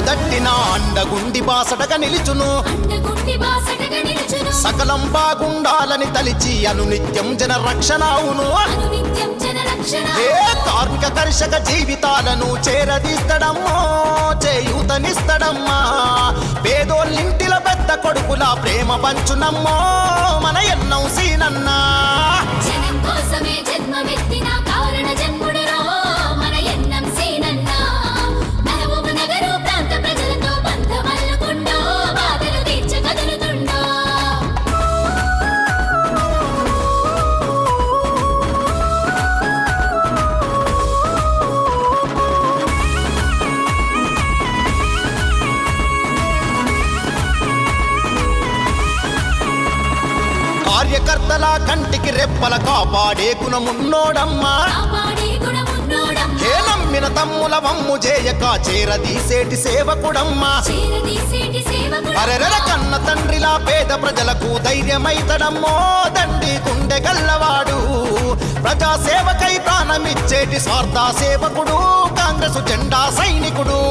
దట్టిన అండగుండి బాసటగా నిలుచును. అండగుండి బాసటగా నిలుచును. సకలం బాగుండాలని తలిచి అనునిత్యం జన రక్షణ అవును. ఏ కార్మిక కర్షక జీవితాలను చేరదీస్తడమ్మో చేయూతనిస్తడమ్మా. పేదోళ్ళింటిల పెద్ద కొడుకుల ప్రేమ పంచునమ్మో మన ఎన్నం సీనన్నా. కార్యకర్తల కంటికి రెప్పల కాపాడే గుణమున్నోడమ్మా. ఏ నమ్మిన తమ్ముల వమ్ము చేయక చేరదీసేటి సేవకుడమ్మా. అరెరెర కన్న తండ్రిలా పేద ప్రజలకు ధైర్యమైతడమ్మో దండి గుండె గల్లవాడు. ప్రజా సేవకై ప్రాణమిచ్చేటి స్వార్థ సేవకుడు కాంగ్రెస్ జెండా సైనికుడు.